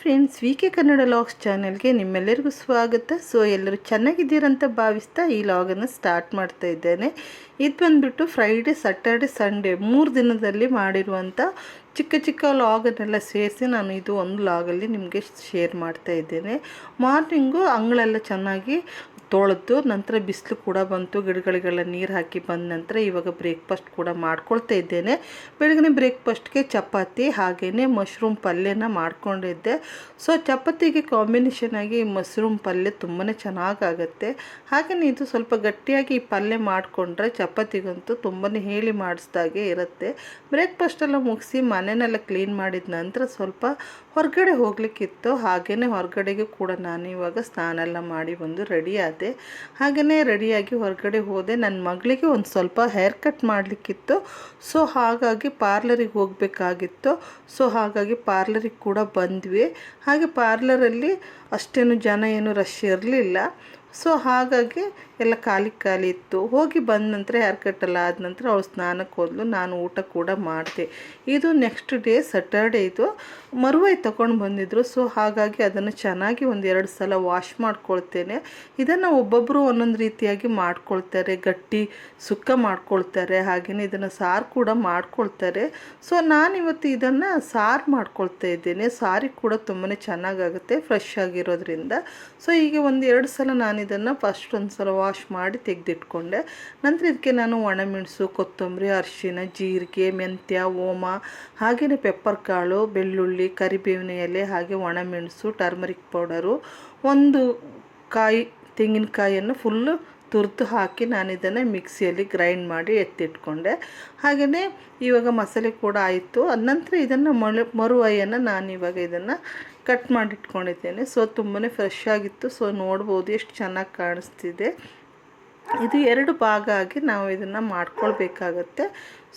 Friends, V K Kannada logs ಚಾನಲ್ಗೆ ನಿಮ್ಮೆಲ್ಲರಿಗೂ ಸ್ವಾಗತ. ಸೊ ಎಲ್ಲರೂ ಚೆನ್ನಾಗಿದ್ದೀರಂತ ಭಾವಿಸ್ತಾ ಈ ಲಾಗನ್ನು ಸ್ಟಾರ್ಟ್ ಮಾಡ್ತಾ ಇದ್ದೇನೆ. ಇದು ಬಂದುಬಿಟ್ಟು ಫ್ರೈಡೆ ಸ್ಯಾಟರ್ಡೆ ಸಂಡೇ ಮೂರು ದಿನದಲ್ಲಿ ಮಾಡಿರುವಂಥ ಚಿಕ್ಕ ಚಿಕ್ಕ ಲಾಗನ್ನೆಲ್ಲ ಸೇರಿಸಿ ನಾನು ಇದು ಒಂದು ಲಾಗಲ್ಲಿ ನಿಮಗೆ ಶೇರ್ ಮಾಡ್ತಾ ಇದ್ದೇನೆ. ಮಾರ್ನಿಂಗು ಅಂಗಳೆಲ್ಲ ಚೆನ್ನಾಗಿ ತೊಳೆದು ನಂತರ ಬಿಸಿಲು ಕೂಡ ಬಂತು. ಗಿಡಗಳಿಗೆಲ್ಲ ನೀರು ಹಾಕಿ ಬಂದ ನಂತರ ಇವಾಗ ಬ್ರೇಕ್ಫಾಸ್ಟ್ ಕೂಡ ಮಾಡ್ಕೊಳ್ತಾ ಇದ್ದೇನೆ. ಬೆಳಗ್ಗೆ ಬ್ರೇಕ್ಫಾಸ್ಟ್ಗೆ ಚಪಾತಿ ಹಾಗೆಯೇ ಮಶ್ರೂಮ್ ಪಲ್ಯನ ಮಾಡ್ಕೊಂಡಿದ್ದೆ. ಸೊ ಚಪಾತಿಗೆ ಕಾಂಬಿನೇಷನ್ ಆಗಿ ಮಶ್ರೂಮ್ ಪಲ್ಯ ತುಂಬಾ ಚೆನ್ನಾಗಾಗತ್ತೆ. ಹಾಗೆಯೇ ಇದು ಸ್ವಲ್ಪ ಗಟ್ಟಿಯಾಗಿ ಈ ಪಲ್ಯ ಮಾಡಿಕೊಂಡ್ರೆ ಚಪಾತಿಗಂತೂ ತುಂಬಾ ಹೇಳಿ ಮಾಡಿಸ್ದಾಗೆ ಇರುತ್ತೆ. ಬ್ರೇಕ್ಫಾಸ್ಟೆಲ್ಲ ಮುಗಿಸಿ ಮನೆಯೆಲ್ಲ ಕ್ಲೀನ್ ಮಾಡಿದ ನಂತರ ಸ್ವಲ್ಪ ಹೊರಗಡೆ ಹೋಗ್ಲಿಕ್ಕಿತ್ತು. ಹಾಗೆಯೇ ಹೊರಗಡೆಗೆ ಕೂಡ ನಾನು ಇವಾಗ ಸ್ನಾನ ಎಲ್ಲ ಮಾಡಿ ಬಂದು ರೆಡಿ ಆದೆ ಹಾಗೆಯೇ ರೆಡಿಯಾಗಿ ಹೊರಗಡೆ ಹೋದೆ. ನನ್ನ ಮಗಳಿಗೆ ಒಂದು ಸ್ವಲ್ಪ ಹೇರ್ ಕಟ್ ಮಾಡಲಿಕ್ಕಿತ್ತು. ಸೊ ಹಾಗಾಗಿ ಪಾರ್ಲರಿಗೆ ಹೋಗಬೇಕಾಗಿತ್ತು. ಸೊ ಹಾಗಾಗಿ ಪಾರ್ಲರಿಗೆ ಕೂಡ ಬಂದ್ವಿ. ಹಾಗೆ ಪಾರ್ಲರಲ್ಲಿ ಅಷ್ಟೇನು ಜನ ಏನು ರಶ್ ಇರಲಿಲ್ಲ. ಸೊ ಹಾಗಾಗಿ ಎಲ್ಲ ಖಾಲಿ ಖಾಲಿ ಇತ್ತು. ಹೋಗಿ ಬಂದ ನಂತರ ಹೇರ್ ಕಟ್ಟೆಲ್ಲ ಆದ ನಂತರ ಅವಳು ಸ್ನಾನಕ್ಕೆ ಹೋದ್ಲು. ನಾನು ಊಟ ಕೂಡ ಮಾಡಿದೆ. ಇದು ನೆಕ್ಸ್ಟ್ ಡೇ ಸಟರ್ಡೇ ಇದು. ಮರುವೈ ತಗೊಂಡು ಬಂದಿದ್ರು. ಸೊ ಹಾಗಾಗಿ ಅದನ್ನು ಚೆನ್ನಾಗಿ ಒಂದು ಎರಡು ಸಲ ವಾಶ್ ಮಾಡ್ಕೊಳ್ತೇನೆ. ಇದನ್ನು ಒಬ್ಬೊಬ್ಬರು ಒಂದೊಂದು ರೀತಿಯಾಗಿ ಮಾಡ್ಕೊಳ್ತಾರೆ. ಗಟ್ಟಿ ಸುಕ್ಕ ಮಾಡ್ಕೊಳ್ತಾರೆ. ಹಾಗೆಯೇ ಇದನ್ನು ಸಾರು ಕೂಡ ಮಾಡ್ಕೊಳ್ತಾರೆ. ಸೊ ನಾನಿವತ್ತು ಇದನ್ನು ಸಾರು ಮಾಡ್ಕೊಳ್ತಾ ಇದ್ದೇನೆ. ಸಾರಿ ಕೂಡ ತುಂಬಾ ಚೆನ್ನಾಗಾಗುತ್ತೆ ಫ್ರೆಶ್ ಆಗಿರೋದ್ರಿಂದ. ಸೊ ಈಗ ಒಂದು ಎರಡು ಸಲ ನಾನು ಇದನ್ನು ಫಸ್ಟ್ ಒಂದು ಸಲ ಮಾಡಿ ತೆಗೆದಿಟ್ಕೊಂಡೆ. ನಂತರ ಇದಕ್ಕೆ ನಾನು ಒಣಮೆಣಸು ಕೊತ್ತಂಬರಿ ಅರಿಶಿನ ಜೀರಿಗೆ, ಮೆಂತ್ಯ, ಓಮ, ಹಾಗೆಯೇ ಪೆಪ್ಪರ್ ಕಾಳು ಬೆಳ್ಳುಳ್ಳಿ, ಕರಿಬೇವಿನ ಎಲೆ, ಹಾಗೆ ಒಣಮೆಣಸು ಟರ್ಮರಿಕ್ ಪೌಡರು ಒಂದು ಕಾಯಿ, ತೆಂಗಿನಕಾಯಿಯನ್ನು ಫುಲ್ಲು ತುರಿದು ಹಾಕಿ ನಾನು ಇದನ್ನು ಮಿಕ್ಸಿಯಲ್ಲಿ ಗ್ರೈಂಡ್ ಮಾಡಿ ಎತ್ತಿಟ್ಕೊಂಡೆ. ಹಾಗೆಯೇ ಇವಾಗ ಮಸಾಲೆ ಕೂಡ ಆಯಿತು. ನಂತರ ಇದನ್ನು ಮೊಳೆ ಮರುವೈಯನ್ನು ನಾನು ಇವಾಗ ಇದನ್ನು ಕಟ್ ಮಾಡಿಟ್ಕೊಂಡಿದ್ದೇನೆ. ಸೊ ತುಂಬಾ ಫ್ರೆಶ್ ಆಗಿತ್ತು. ಸೊ ನೋಡ್ಬೋದು ಎಷ್ಟು ಚೆನ್ನಾಗಿ ಕಾಣಿಸ್ತಿದೆ. ಇದು ಎರಡು ಭಾಗ ಆಗಿ ನಾವು ಇದನ್ನು ಮಾಡ್ಕೊಳ್ಬೇಕಾಗತ್ತೆ.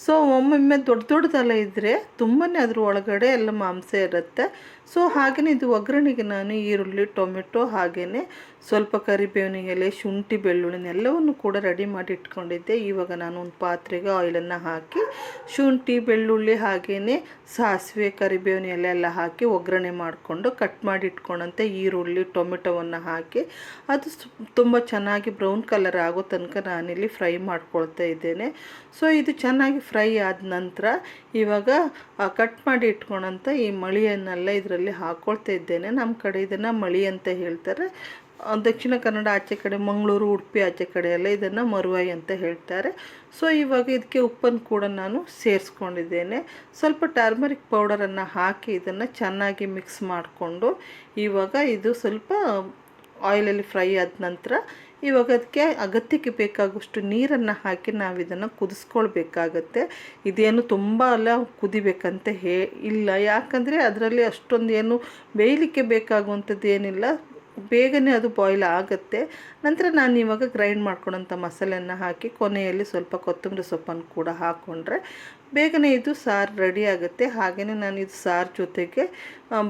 ಸೊ ಒಮ್ಮೊಮ್ಮೆ ದೊಡ್ಡ ದೊಡ್ಡದೆಲ್ಲ ಇದ್ದರೆ ತುಂಬಾ ಅದ್ರ ಒಳಗಡೆ ಎಲ್ಲ ಮಾಂಸ ಇರುತ್ತೆ. ಸೊ ಹಾಗೆಯೇ ಇದು ಒಗ್ಗರಣೆಗೆ ನಾನು ಈರುಳ್ಳಿ, ಟೊಮೆಟೊ ಹಾಗೆಯೇ ಸ್ವಲ್ಪ ಕರಿಬೇವಿನ ಎಲೆ, ಶುಂಠಿ ಬೆಳ್ಳುಳ್ಳಿನೆಲ್ಲವನ್ನು ಕೂಡ ರೆಡಿ ಮಾಡಿ ಇಟ್ಕೊಂಡಿದ್ದೆ. ಇವಾಗ ನಾನು ಒಂದು ಪಾತ್ರೆಗೆ ಆಯಿಲನ್ನು ಹಾಕಿ, ಶುಂಠಿ, ಬೆಳ್ಳುಳ್ಳಿ ಹಾಗೆಯೇ ಸಾಸಿವೆ, ಕರಿಬೇವಿನ ಎಲೆ ಎಲ್ಲ ಹಾಕಿ ಒಗ್ಗರಣೆ ಮಾಡಿಕೊಂಡು ಕಟ್ ಮಾಡಿ ಇಟ್ಕೊಂಡಂತೆ ಈರುಳ್ಳಿ, ಟೊಮೆಟೊವನ್ನು ಹಾಕಿ. ಅದು ತುಂಬ ಚೆನ್ನಾಗಿ ಬ್ರೌನ್ ಕಲರ್ ಆಗೋ ತನಕ ನಾನಿಲ್ಲಿ ಫ್ರೈ ಮಾಡ್ಕೊಳ್ತಾ ಇದ್ದೇನೆ. ಸೊ ಇದು ಚೆನ್ನಾಗಿ ಫ್ರೈ ಆದ ನಂತರ ಇವಾಗ ಕಟ್ ಮಾಡಿ ಇಟ್ಕೊಂಡಂಥ ಈ ಮಳಿಯನ್ನೆಲ್ಲ ಇದರಲ್ಲಿ ಹಾಕ್ಕೊಳ್ತಾ ಇದ್ದೇನೆ. ನಮ್ಮ ಕಡೆ ಇದನ್ನು ಮಳಿ ಅಂತ ಹೇಳ್ತಾರೆ. ದಕ್ಷಿಣ ಕನ್ನಡ ಆಚೆ ಕಡೆ, ಮಂಗಳೂರು, ಉಡುಪಿ ಆಚೆ ಕಡೆ ಎಲ್ಲ ಇದನ್ನು ಮರುವಾಯಿ ಅಂತ ಹೇಳ್ತಾರೆ. ಸೊ ಇವಾಗ ಇದಕ್ಕೆ ಉಪ್ಪನ್ನು ಕೂಡ ನಾನು ಸೇರಿಸ್ಕೊಂಡಿದ್ದೇನೆ. ಸ್ವಲ್ಪ ಟರ್ಮರಿಕ್ ಪೌಡರನ್ನು ಹಾಕಿ ಇದನ್ನು ಚೆನ್ನಾಗಿ ಮಿಕ್ಸ್ ಮಾಡಿಕೊಂಡು ಇವಾಗ ಇದು ಸ್ವಲ್ಪ ಆಯಿಲಲ್ಲಿ ಫ್ರೈ ಆದ ನಂತರ ಇವಾಗ ಅದಕ್ಕೆ ಅಗತ್ಯಕ್ಕೆ ಬೇಕಾಗುವಷ್ಟು ನೀರನ್ನು ಹಾಕಿ ನಾವು ಇದನ್ನು ಕುದಿಸ್ಕೊಳ್ಬೇಕಾಗತ್ತೆ. ಇದೇನು ತುಂಬ ಅಲ್ಲ, ಕುದಿಬೇಕಂತ ಹೇ, ಇಲ್ಲ. ಯಾಕಂದರೆ ಅದರಲ್ಲಿ ಅಷ್ಟೊಂದು ಏನು ಬೇಯಲಿಕ್ಕೆ ಬೇಕಾಗುವಂಥದ್ದು ಏನಿಲ್ಲ. ಬೇಗನೆ ಅದು ಬಾಯ್ಲ್ ಆಗುತ್ತೆ. ನಂತರ ನಾನು ಇವಾಗ ಗ್ರೈಂಡ್ ಮಾಡ್ಕೊಳ್ಳೋಂಥ ಮಸಾಲೆಯನ್ನು ಹಾಕಿ ಕೊನೆಯಲ್ಲಿ ಸ್ವಲ್ಪ ಕೊತ್ತಂಬರಿ ಸೊಪ್ಪನ್ನು ಕೂಡ ಹಾಕ್ಕೊಂಡ್ರೆ ಬೇಗನೆ ಇದು ಸಾರು ರೆಡಿ ಆಗುತ್ತೆ. ಹಾಗೆಯೇ ನಾನು ಇದು ಸಾರು ಜೊತೆಗೆ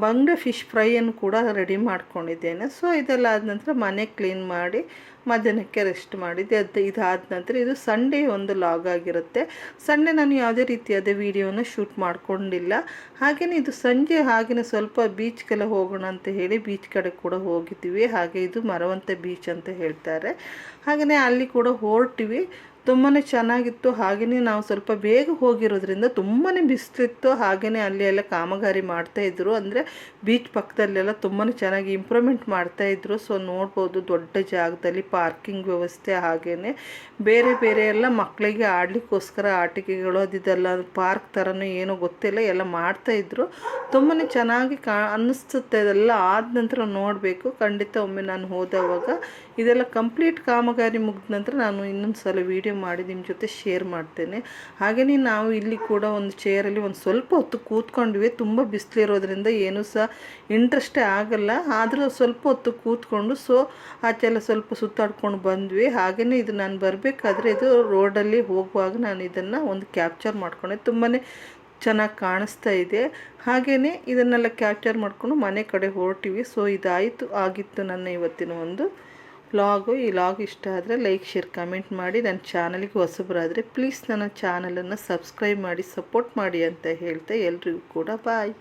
ಬಂಗಡೆ ಫಿಶ್ ಫ್ರೈಯನ್ನು ಕೂಡ ರೆಡಿ ಮಾಡ್ಕೊಂಡಿದ್ದೇನೆ. ಸೊ ಇದೆಲ್ಲ ಆದ ನಂತರ ಮನೆ ಕ್ಲೀನ್ ಮಾಡಿ ಮಧ್ಯಾಹ್ನಕ್ಕೆ ರೆಸ್ಟ್ ಮಾಡಿದ್ದೆ. ಅದು, ಇದಾದ ನಂತರ ಇದು ಸಂಡೇ ಒಂದು ಲಾಗ್ ಆಗಿರುತ್ತೆ. ಸಂಡೇ ನಾನು ಯಾವುದೇ ರೀತಿಯಾದ ವೀಡಿಯೋನ ಶೂಟ್ ಮಾಡಿಕೊಂಡಿಲ್ಲ. ಹಾಗೆಯೇ ಇದು ಸಂಜೆ ಹಾಗೆಯೇ ಸ್ವಲ್ಪ ಬೀಚ್ಗೆಲ್ಲ ಹೋಗೋಣ ಅಂತ ಹೇಳಿ ಬೀಚ್ ಕಡೆ ಕೂಡ ಹೋಗಿದ್ದೀವಿ ಹಾಗೆ ಇದು ಮರವಂತೆ ಬೀಚ್ ಅಂತ ಹೇಳ್ತಾರೆ. ಹಾಗೆಯೇ ಅಲ್ಲಿ ಕೂಡ ಹೊರಟಿವಿ. ತುಂಬಾ ಚೆನ್ನಾಗಿತ್ತು. ಹಾಗೆಯೇ ನಾವು ಸ್ವಲ್ಪ ಬೇಗ ಹೋಗಿರೋದ್ರಿಂದ ತುಂಬಾ ಬಿಸಿಲಿತ್ತು ಹಾಗೆಯೇ ಅಲ್ಲಿ ಎಲ್ಲ ಕಾಮಗಾರಿ ಮಾಡ್ತಾಯಿದ್ರು ಅಂದರೆ ಬೀಚ್ ಪಕ್ಕದಲ್ಲೆಲ್ಲ ತುಂಬಾ ಚೆನ್ನಾಗಿ ಇಂಪ್ರೂವ್ಮೆಂಟ್ ಮಾಡ್ತಾಯಿದ್ರು ಸೊ ನೋಡ್ಬೋದು ದೊಡ್ಡ ಜಾಗದಲ್ಲಿ ಪಾರ್ಕಿಂಗ್ ವ್ಯವಸ್ಥೆ ಹಾಗೆಯೇ ಬೇರೆ ಬೇರೆ ಎಲ್ಲ ಮಕ್ಕಳಿಗೆ ಆಡಲಿಕ್ಕೋಸ್ಕರ ಆಟಿಕೆಗಳು ಅದಿದೆಲ್ಲ ಪಾರ್ಕ್ ಥರನೂ ಏನೋ ಗೊತ್ತಿಲ್ಲ. ಎಲ್ಲ ಮಾಡ್ತಾಯಿದ್ರು ತುಂಬಾ ಚೆನ್ನಾಗಿ ಕಾ ಅನ್ನಿಸ್ತುತ್ತೆ. ಅದೆಲ್ಲ ಆದ ನಂತರ ನೋಡಬೇಕು. ಖಂಡಿತ ಒಮ್ಮೆ ನಾನು ಹೋದವಾಗ ಇದೆಲ್ಲ ಕಂಪ್ಲೀಟ್ ಕಾಮಗಾರಿ ಮುಗಿದ ನಂತರ ನಾನು ಇನ್ನೊಂದು ಸಲ ವೀಡಿಯೋ ಮಾಡಿ ನಿಮ್ಮ ಜೊತೆ ಶೇರ್ ಮಾಡ್ತೇನೆ. ಹಾಗೆಯೇ ನಾವು ಇಲ್ಲಿ ಕೂಡ ಒಂದು ಚೇರಲ್ಲಿ ಒಂದು ಸ್ವಲ್ಪ ಹೊತ್ತು ಕೂತ್ಕೊಂಡ್ವಿ. ತುಂಬ ಬಿಸಿಲಿರೋದ್ರಿಂದ ಏನೂ ಸಹ ಇಂಟ್ರೆಸ್ಟೇ ಆಗಲ್ಲ. ಆದರೂ ಸ್ವಲ್ಪ ಹೊತ್ತು ಕೂತ್ಕೊಂಡು ಸೊ ಆಚೆಲ್ಲ ಸ್ವಲ್ಪ ಸುತ್ತಾಡ್ಕೊಂಡು ಬಂದ್ವಿ. ಹಾಗೆಯೇ ಇದು ನಾನು ಬರಬೇಕಾದ್ರೆ ಇದು ರೋಡಲ್ಲಿ ಹೋಗುವಾಗ ನಾನು ಇದನ್ನು ಒಂದು ಕ್ಯಾಪ್ಚರ್ ಮಾಡ್ಕೊಂಡೆ. ತುಂಬಾ ಚೆನ್ನಾಗಿ ಕಾಣಿಸ್ತಾ ಇದೆ. ಹಾಗೆಯೇ ಇದನ್ನೆಲ್ಲ ಕ್ಯಾಪ್ಚರ್ ಮಾಡಿಕೊಂಡು ಮನೆ ಕಡೆ ಹೊರಟಿವಿ. ಸೊ ಇದಾಯಿತು. ಆಗಿತ್ತು ನನ್ನ ಇವತ್ತಿನ ಒಂದು ಲಾಗು ಈ ಲಾಗ್ ಇಷ್ಟ ಆದರೆ ಲೈಕ್ ಶೇರ್ ಕಮೆಂಟ್ ಮಾಡಿ. ನನ್ನ ಚಾನಲಿಗೆ ಹೊಸಬರಾದರೆ ಪ್ಲೀಸ್ ನನ್ನ ಚಾನಲನ್ನು ಸಬ್ಸ್ಕ್ರೈಬ್ ಮಾಡಿ ಸಪೋರ್ಟ್ ಮಾಡಿ ಅಂತ ಹೇಳ್ತಾ ಎಲ್ರಿಗೂ ಕೂಡ ಬಾಯ್